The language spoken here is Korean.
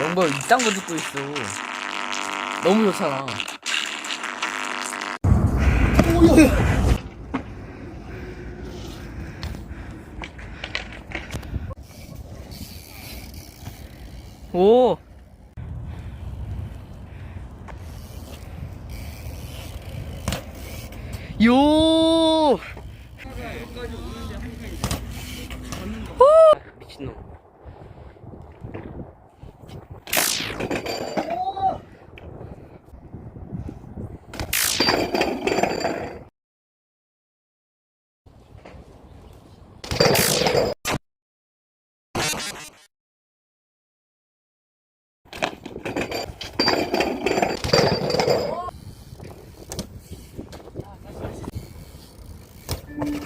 영벌 이딴 거 듣고 있어. 너무 좋잖아. 오. 요. 미친놈. Woo!